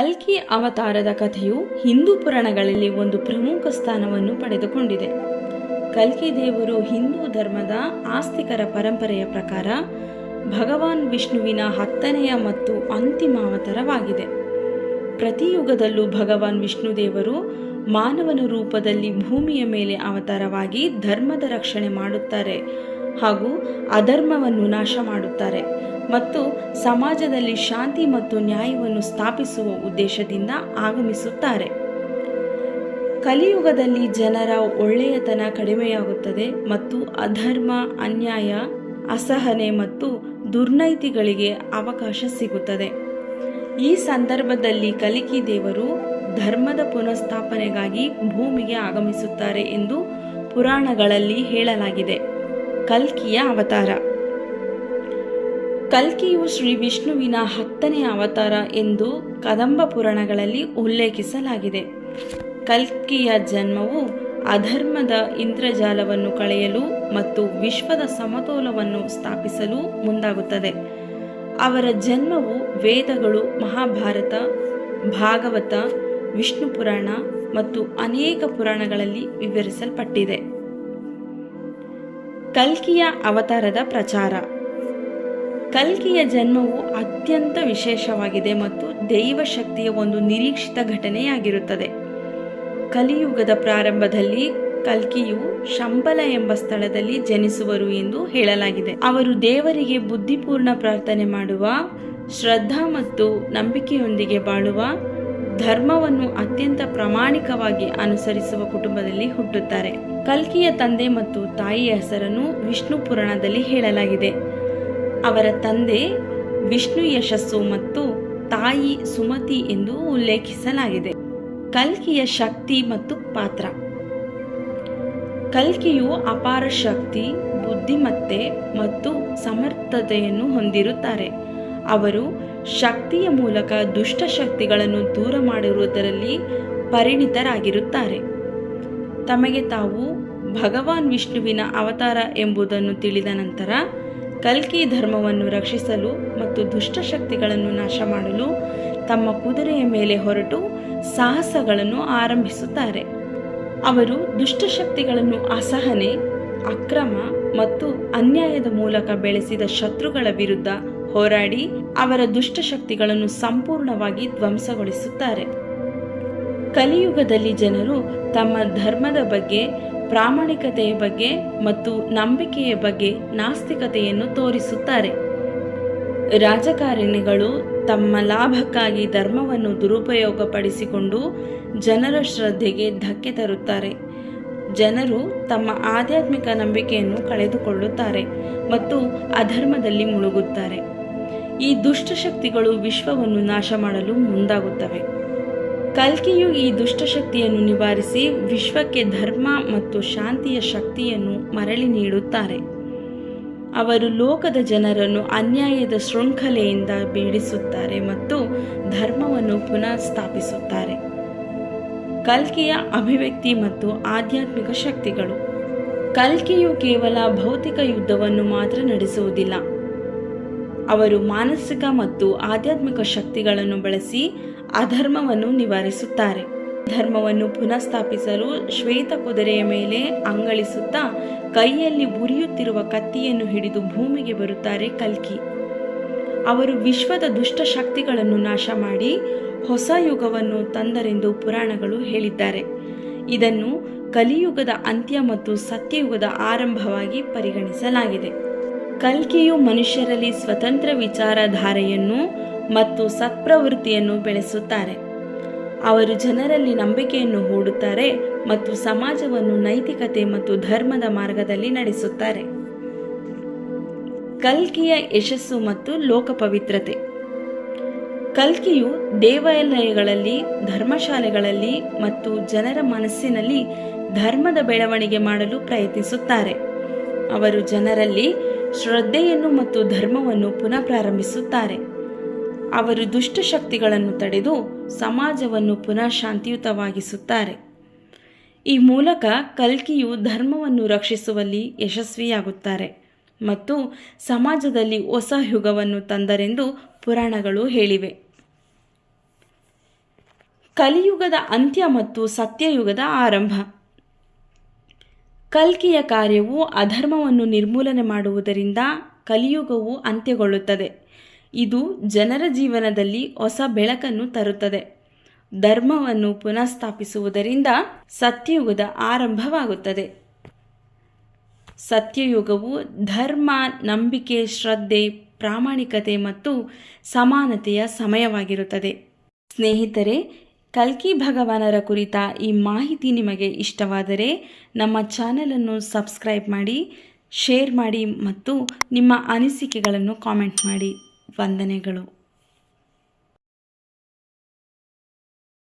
ಕಲ್ಕಿ ಅವತಾರದ ಕಥೆಯು ಹಿಂದೂ ಪುರಾಣಗಳಲ್ಲಿ ಒಂದು ಪ್ರಮುಖ ಸ್ಥಾನವನ್ನು ಪಡೆದುಕೊಂಡಿದೆ. ಕಲ್ಕಿ ದೇವರು ಹಿಂದೂ ಧರ್ಮದ ಆಸ್ತಿಕರ ಪರಂಪರೆಯ ಪ್ರಕಾರ ಭಗವಾನ್ ವಿಷ್ಣುವಿನ ಹತ್ತನೆಯ ಮತ್ತು ಅಂತಿಮ ಅವತಾರವಾಗಿದೆ. ಪ್ರತಿ ಯುಗದಲ್ಲೂ ಭಗವಾನ್ ವಿಷ್ಣುದೇವರು ಮಾನವನ ರೂಪದಲ್ಲಿ ಭೂಮಿಯ ಮೇಲೆ ಅವತಾರವಾಗಿ ಧರ್ಮದ ರಕ್ಷಣೆ ಮಾಡುತ್ತಾರೆ ಹಾಗೂ ಅಧರ್ಮವನ್ನು ನಾಶ ಮಾಡುತ್ತಾರೆ. ಮತ್ತು ಸಮಾಜದಲ್ಲಿ ಶಾಂತಿ ಮತ್ತು ನ್ಯಾಯವನ್ನು ಸ್ಥಾಪಿಸುವ ಉದ್ದೇಶದಿಂದ ಆಗಮಿಸುತ್ತಾರೆ. ಕಲಿಯುಗದಲ್ಲಿ ಜನರ ಒಳ್ಳೆಯತನ ಕಡಿಮೆಯಾಗುತ್ತದೆ ಮತ್ತು ಅಧರ್ಮ, ಅನ್ಯಾಯ, ಅಸಹನೆ ಮತ್ತು ದುರ್ನೈತಿಗಳಿಗೆ ಅವಕಾಶ ಸಿಗುತ್ತದೆ. ಈ ಸಂದರ್ಭದಲ್ಲಿ ಕಲಿಕಿ ದೇವರು ಧರ್ಮದ ಪುನಃಸ್ಥಾಪನೆಗಾಗಿ ಭೂಮಿಗೆ ಆಗಮಿಸುತ್ತಾರೆ ಎಂದು ಪುರಾಣಗಳಲ್ಲಿ ಹೇಳಲಾಗಿದೆ. ಕಲ್ಕಿಯ ಅವತಾರ ಕಲ್ಕಿಯು ಶ್ರೀ ವಿಷ್ಣುವಿನ ಹತ್ತನೇ ಅವತಾರ ಎಂದು ಕದಂಬ ಪುರಾಣಗಳಲ್ಲಿ ಉಲ್ಲೇಖಿಸಲಾಗಿದೆ. ಕಲ್ಕಿಯ ಜನ್ಮವು ಅಧರ್ಮದ ಇಂದ್ರಜಾಲವನ್ನು ಕಳೆಯಲು ಮತ್ತು ವಿಶ್ವದ ಸಮತೋಲವನ್ನು ಸ್ಥಾಪಿಸಲು ಮುಂದಾಗುತ್ತದೆ. ಅವರ ಜನ್ಮವು ವೇದಗಳು, ಮಹಾಭಾರತ, ಭಾಗವತ, ವಿಷ್ಣು ಪುರಾಣ ಮತ್ತು ಅನೇಕ ಪುರಾಣಗಳಲ್ಲಿ ವಿವರಿಸಲ್ಪಟ್ಟಿದೆ. ಕಲ್ಕಿಯ ಅವತಾರದ ಪ್ರಚಾರ. ಕಲ್ಕಿಯ ಜನ್ಮವು ಅತ್ಯಂತ ವಿಶೇಷವಾಗಿದೆ ಮತ್ತು ದೈವ ಶಕ್ತಿಯ ಒಂದು ನಿರೀಕ್ಷಿತ ಘಟನೆಯಾಗಿರುತ್ತದೆ. ಕಲಿಯುಗದ ಪ್ರಾರಂಭದಲ್ಲಿ ಕಲ್ಕಿಯು ಶಂಬಲ ಎಂಬ ಸ್ಥಳದಲ್ಲಿ ಜನಿಸುವರು ಎಂದು ಹೇಳಲಾಗಿದೆ. ಅವರು ದೇವರಿಗೆ ಬುದ್ಧಿಪೂರ್ಣ ಪ್ರಾರ್ಥನೆ ಮಾಡುವ, ಶ್ರದ್ಧಾ ಮತ್ತು ನಂಬಿಕೆಯೊಂದಿಗೆ ಬಾಳುವ, ಧರ್ಮವನ್ನು ಅತ್ಯಂತ ಪ್ರಾಮಾಣಿಕವಾಗಿ ಅನುಸರಿಸುವ ಕುಟುಂಬದಲ್ಲಿ ಹುಟ್ಟುತ್ತಾರೆ. ಕಲ್ಕಿಯ ತಂದೆ ಮತ್ತು ತಾಯಿಯ ಹೆಸರನ್ನು ವಿಷ್ಣು ಪುರಾಣದಲ್ಲಿ ಹೇಳಲಾಗಿದೆ. ಅವರ ತಂದೆ ವಿಷ್ಣು ಯಶಸ್ಸು ಮತ್ತು ತಾಯಿ ಸುಮತಿ ಎಂದು ಉಲ್ಲೇಖಿಸಲಾಗಿದೆ. ಕಲ್ಕಿಯ ಶಕ್ತಿ ಮತ್ತು ಪಾತ್ರ. ಕಲ್ಕಿಯು ಅಪಾರ ಶಕ್ತಿ, ಬುದ್ಧಿಮತ್ತೆ ಮತ್ತು ಸಮರ್ಥತೆಯನ್ನು ಹೊಂದಿರುತ್ತಾರೆ. ಅವರು ಶಕ್ತಿಯ ಮೂಲಕ ದುಷ್ಟ ಶಕ್ತಿಗಳನ್ನು ದೂರ ಮಾಡಿರುವುದರಲ್ಲಿ ಪರಿಣಿತರಾಗಿರುತ್ತಾರೆ. ತಮಗೆ ತಾವು ಭಗವಾನ್ ವಿಷ್ಣುವಿನ ಅವತಾರ ಎಂಬುದನ್ನು ತಿಳಿದ ನಂತರ ಕಲ್ಕಿ ಧರ್ಮವನ್ನು ರಕ್ಷಿಸಲು ಮತ್ತು ದುಷ್ಟಶಕ್ತಿಗಳನ್ನು ನಾಶ ಮಾಡಲು ತಮ್ಮ ಕುದುರೆಯ ಮೇಲೆ ಹೊರಟು ಸಾಹಸಗಳನ್ನು ಆರಂಭಿಸುತ್ತಾರೆ. ಅವರು ದುಷ್ಟಶಕ್ತಿಗಳನ್ನು ಅಸಹನೆ, ಅಕ್ರಮ ಮತ್ತು ಅನ್ಯಾಯದ ಮೂಲಕ ಬೆಳೆಸಿದ ಶತ್ರುಗಳ ವಿರುದ್ಧ ಹೋರಾಡಿ ಅವರ ದುಷ್ಟಶಕ್ತಿಗಳನ್ನು ಸಂಪೂರ್ಣವಾಗಿ ಧ್ವಂಸಗೊಳಿಸುತ್ತಾರೆ. ಕಲಿಯುಗದಲ್ಲಿ ಜನರು ತಮ್ಮ ಧರ್ಮದ ಬಗ್ಗೆ ಪ್ರಾಮಾಣಿಕತೆಯ ಬಗ್ಗೆ ಮತ್ತು ನಂಬಿಕೆಯ ಬಗ್ಗೆ ನಾಸ್ತಿಕತೆಯನ್ನು ತೋರಿಸುತ್ತಾರೆ. ರಾಜಕಾರಣಿಗಳು ತಮ್ಮ ಲಾಭಕ್ಕಾಗಿ ಧರ್ಮವನ್ನು ದುರುಪಯೋಗಪಡಿಸಿಕೊಂಡು ಜನರ ಶ್ರದ್ಧೆಗೆ ಧಕ್ಕೆ ತರುತ್ತಾರೆ. ಜನರು ತಮ್ಮ ಆಧ್ಯಾತ್ಮಿಕ ನಂಬಿಕೆಯನ್ನು ಕಳೆದುಕೊಳ್ಳುತ್ತಾರೆ ಮತ್ತು ಅಧರ್ಮದಲ್ಲಿ ಮುಳುಗುತ್ತಾರೆ. ಈ ದುಷ್ಟಶಕ್ತಿಗಳು ವಿಶ್ವವನ್ನು ನಾಶ ಮಾಡಲು ಮುಂದಾಗುತ್ತವೆ. ಕಲ್ಕಿಯು ಈ ದುಷ್ಟಶಕ್ತಿಯನ್ನು ನಿವಾರಿಸಿ ವಿಶ್ವಕ್ಕೆ ಧರ್ಮ ಮತ್ತು ಶಾಂತಿಯ ಶಕ್ತಿಯನ್ನು ಮರಳಿ ನೀಡುತ್ತಾರೆ. ಅವರು ಲೋಕದ ಜನರನ್ನು ಅನ್ಯಾಯದ ಶೃಂಖಲೆಯಿಂದ ಬೀಳಿಸುತ್ತಾರೆ ಮತ್ತು ಧರ್ಮವನ್ನು ಪುನಃ ಸ್ಥಾಪಿಸುತ್ತಾರೆ ಕಲ್ಕಿಯ ಅಭಿವ್ಯಕ್ತಿ ಮತ್ತು ಆಧ್ಯಾತ್ಮಿಕ ಶಕ್ತಿಗಳು. ಕಲ್ಕಿಯು ಕೇವಲ ಭೌತಿಕ ಯುದ್ಧವನ್ನು ಮಾತ್ರ ನಡೆಸುವುದಿಲ್ಲ. ಅವರು ಮಾನಸಿಕ ಮತ್ತು ಆಧ್ಯಾತ್ಮಿಕ ಶಕ್ತಿಗಳನ್ನು ಬಳಸಿ ಅಧರ್ಮವನ್ನು ನಿವಾರಿಸುತ್ತಾರೆ. ಧರ್ಮವನ್ನು ಪುನಃಸ್ಥಾಪಿಸಲು ಶ್ವೇತ ಕುದುರೆಯ ಮೇಲೆ ಅಂಗಳಿಸುತ್ತಾ ಕೈಯಲ್ಲಿ ಉರಿಯುತ್ತಿರುವ ಕತ್ತಿಯನ್ನು ಹಿಡಿದು ಭೂಮಿಗೆ ಬರುತ್ತಾರೆ ಕಲ್ಕಿ. ಅವರು ವಿಶ್ವದ ದುಷ್ಟ ಶಕ್ತಿಗಳನ್ನು ನಾಶ ಮಾಡಿ ಹೊಸ ಯುಗವನ್ನು ತಂದರೆಂದು ಪುರಾಣಗಳು ಹೇಳಿದ್ದಾರೆ. ಇದನ್ನು ಕಲಿಯುಗದ ಅಂತ್ಯ ಮತ್ತು ಸತ್ಯಯುಗದ ಆರಂಭವಾಗಿ ಪರಿಗಣಿಸಲಾಗಿದೆ. ಕಲ್ಕಿಯು ಮನುಷ್ಯರಲ್ಲಿ ಸ್ವತಂತ್ರ ವಿಚಾರಧಾರೆಯನ್ನು ಮತ್ತು ಸತ್ಪ್ರವೃತ್ತಿಯನ್ನು ಬೆಳೆಸುತ್ತಾರೆ. ಅವರು ಜನರಲ್ಲಿ ನಂಬಿಕೆಯನ್ನು ಹೂಡುತ್ತಾರೆ ಮತ್ತು ಸಮಾಜವನ್ನು ನೈತಿಕತೆ ಮತ್ತು ಧರ್ಮದ ಮಾರ್ಗದಲ್ಲಿ ನಡೆಸುತ್ತಾರೆ. ಕಲ್ಕಿಯ ಯಶಸ್ಸು ಮತ್ತು ಲೋಕ ಪವಿತ್ರತೆ ಕಲ್ಕಿಯು ದೇವಾಲಯಗಳಲ್ಲಿ, ಧರ್ಮಶಾಲೆಗಳಲ್ಲಿ ಮತ್ತು ಜನರ ಮನಸ್ಸಿನಲ್ಲಿ ಧರ್ಮದ ಬೆಳವಣಿಗೆ ಮಾಡಲು ಪ್ರಯತ್ನಿಸುತ್ತಾರೆ. ಅವರು ಜನರಲ್ಲಿ ಶ್ರದ್ಧೆಯನ್ನು ಮತ್ತು ಧರ್ಮವನ್ನು ಪುನಃ ಪ್ರಾರಂಭಿಸುತ್ತಾರೆ. ಅವರು ದುಷ್ಟಶಕ್ತಿಗಳನ್ನು ತಡೆದು ಸಮಾಜವನ್ನು ಪುನಃ ಶಾಂತಿಯುತವಾಗಿಸುತ್ತಾರೆ. ಈ ಮೂಲಕ ಕಲ್ಕಿಯು ಧರ್ಮವನ್ನು ರಕ್ಷಿಸುವಲ್ಲಿ ಯಶಸ್ವಿಯಾಗುತ್ತಾರೆ ಮತ್ತು ಸಮಾಜದಲ್ಲಿ ಹೊಸ ಯುಗವನ್ನು ತಂದರೆಂದು ಪುರಾಣಗಳು ಹೇಳಿವೆ. ಕಲಿಯುಗದ ಅಂತ್ಯ ಮತ್ತು ಸತ್ಯಯುಗದ ಆರಂಭ. ಕಲ್ಕಿಯ ಕಾರ್ಯವು ಅಧರ್ಮವನ್ನು ನಿರ್ಮೂಲನೆ ಮಾಡುವುದರಿಂದ ಕಲಿಯುಗವು ಅಂತ್ಯಗೊಳ್ಳುತ್ತದೆ. ಇದು ಜನರ ಜೀವನದಲ್ಲಿ ಹೊಸ ಬೆಳಕನ್ನು ತರುತ್ತದೆ. ಧರ್ಮವನ್ನು ಪುನಃಸ್ಥಾಪಿಸುವುದರಿಂದ ಸತ್ಯಯುಗದ ಆರಂಭವಾಗುತ್ತದೆ. ಸತ್ಯಯುಗವು ಧರ್ಮ, ನಂಬಿಕೆ, ಶ್ರದ್ಧೆ, ಪ್ರಾಮಾಣಿಕತೆ ಮತ್ತು ಸಮಾನತೆಯ ಸಮಯವಾಗಿರುತ್ತದೆ. ಸ್ನೇಹಿತರೆ ಕಲ್ಕಿ ಭಗವಾನರ ಕುರಿತ ಈ ಮಾಹಿತಿ ನಿಮಗೆ ಇಷ್ಟವಾದರೆ ನಮ್ಮ ಚಾನಲನ್ನು ಸಬ್ಸ್ಕ್ರೈಬ್ ಮಾಡಿ, ಶೇರ್ ಮಾಡಿ ಮತ್ತು ನಿಮ್ಮ ಅನಿಸಿಕೆಗಳನ್ನು ಕಾಮೆಂಟ್ ಮಾಡಿ. ವಂದನೆಗಳು.